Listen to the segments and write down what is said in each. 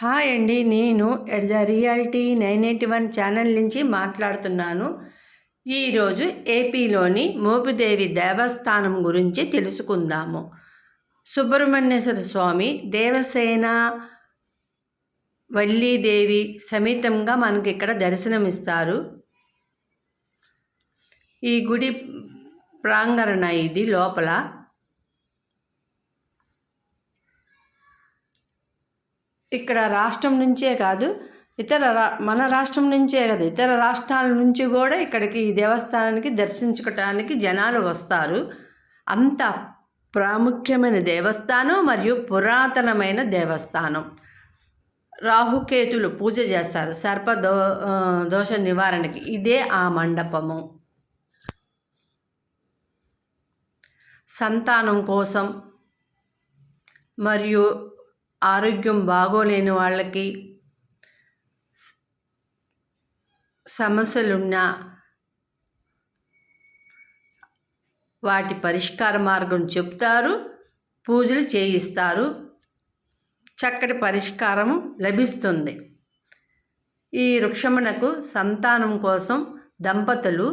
Hi అండి నేను at the reality nine eighty one channel నుంచి మాట్లాడుతున్నాను. ఈరోజు ఏపీలోని మోపిదేవి దేవస్థానం గురించి తెలుసుకుందాము. సుబ్రహ్మణ్యేశ్వర స్వామి దేవసేన వల్లీదేవి సమేతంగా మనకి ఇక్కడ దర్శనమిస్తారు. ఈ గుడి ప్రాంగణ ఇది లోపల. ఇక్కడ రాష్ట్రం నుంచే కాదు ఇతర రా మన రాష్ట్రం నుంచే కాదు ఇతర రాష్ట్రాల నుంచి కూడా ఇక్కడికి ఈ దేవస్థానానికి దర్శించుకోవటానికి జనాలు వస్తారు. అంత ప్రాముఖ్యమైన దేవస్థానం మరియు పురాతనమైన దేవస్థానం. రాహుకేతులు పూజ చేస్తారు సర్ప దో దోష నివారణకి. ఇదే ఆ మండపము. సంతానం కోసం మరియు ఆరోగ్యం బాగోలేని వాళ్ళకి సమస్యలున్న వాటి పరిష్కార మార్గం చెప్తారు పూజలు చేయిస్తారు. చక్కటి పరిష్కారం లభిస్తుంది. ఈ వృక్షమునకు సంతానం కోసం దంపతులు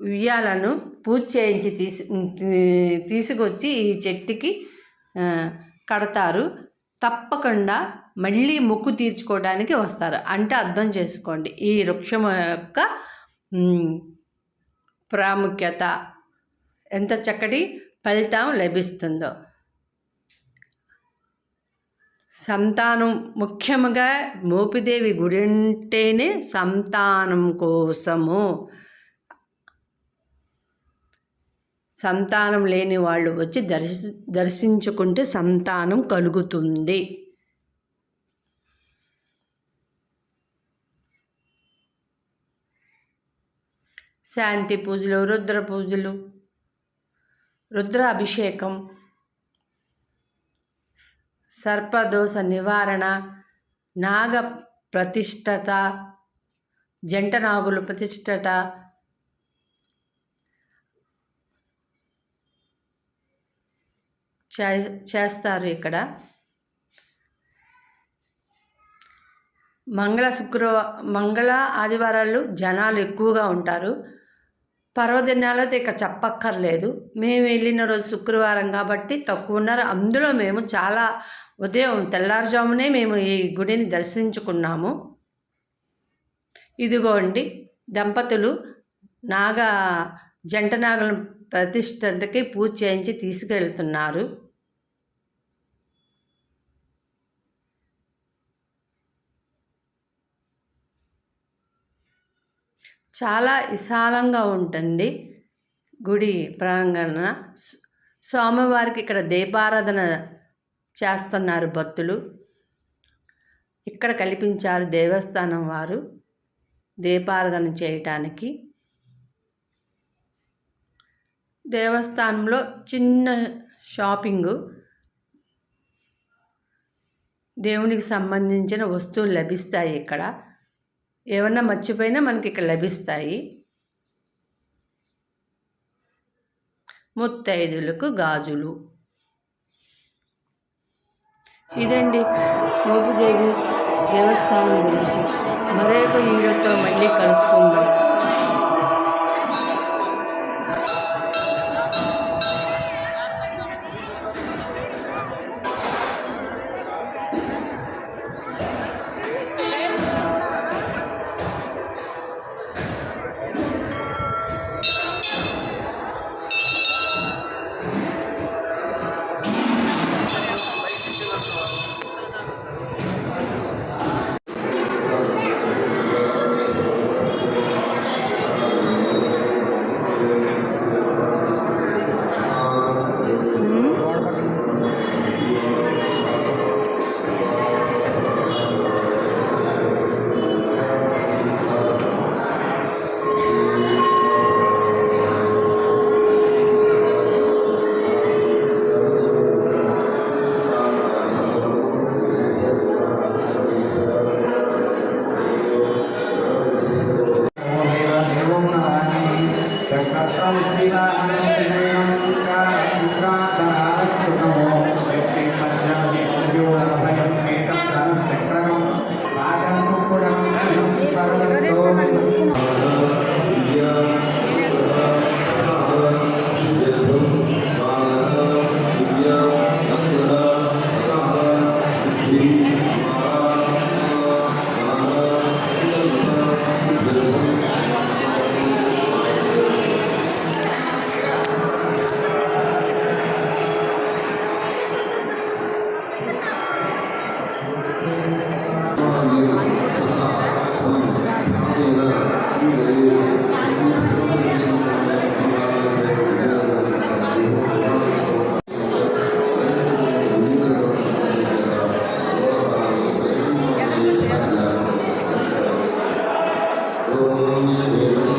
ఉయ్యాలను పూజ చేయించి తీసు తీసుకొచ్చి ఈ చెట్టుకి కడతారు. తప్పకుండా మళ్ళీ మొక్కు తీర్చుకోవడానికి వస్తారు. అంటే అర్థం చేసుకోండి. ఈ వృక్షం యొక్క ప్రాముఖ్యత ఎంత చక్కటి ఫలితం లభిస్తుందో. సంతానం ముఖ్యంగా మోపిదేవి గుడి అంటేనే సంతానం కోసము. సంతానం లేని వాళ్ళు వచ్చి దర్శి దర్శించుకుంటే సంతానం కలుగుతుంది. శాంతి పూజలు రుద్ర పూజలు రుద్రాభిషేకం సర్పదోష నివారణ నాగ ప్రతిష్టత జంట నాగులు ప్రతిష్టత చే చేస్తారు ఇక్కడ. మంగళ శుక్రవ మంగళ ఆదివారాలు జనాలు ఎక్కువగా ఉంటారు. పర్వదినాలతో ఇక చెప్పక్కర్లేదు. మేము వెళ్ళిన రోజు శుక్రవారం కాబట్టి తక్కువ ఉన్నారు. అందులో మేము చాలా ఉదయం తెల్లారుజామునే మేము ఈ గుడిని దర్శించుకున్నాము. ఇదిగోండి దంపతులు నాగ జంట నాగలను ప్రతిష్టకి పూజ చేయించి తీసుకెళ్తున్నారు. చాలా విశాలంగా ఉంటుంది గుడి ప్రాంగణ. స్వామివారికి ఇక్కడ దీపారాధన చేస్తున్నారు భక్తులు. ఇక్కడ కల్పించారు దేవస్థానం వారు దీపారాధన చేయటానికి. దేవస్థానంలో చిన్న షాపింగు. దేవునికి సంబంధించిన వస్తువులు లభిస్తాయి ఇక్కడ. ఏమన్నా మర్చిపోయినా మనకి ఇక్కడ లభిస్తాయి. ముత్తైదులకు గాజులు. ఇదండి మోపుదేవి దేవస్థానం గురించి. మరొక ఈడతో మళ్ళీ కలుసుకుందాం. चक्रं विना Amen.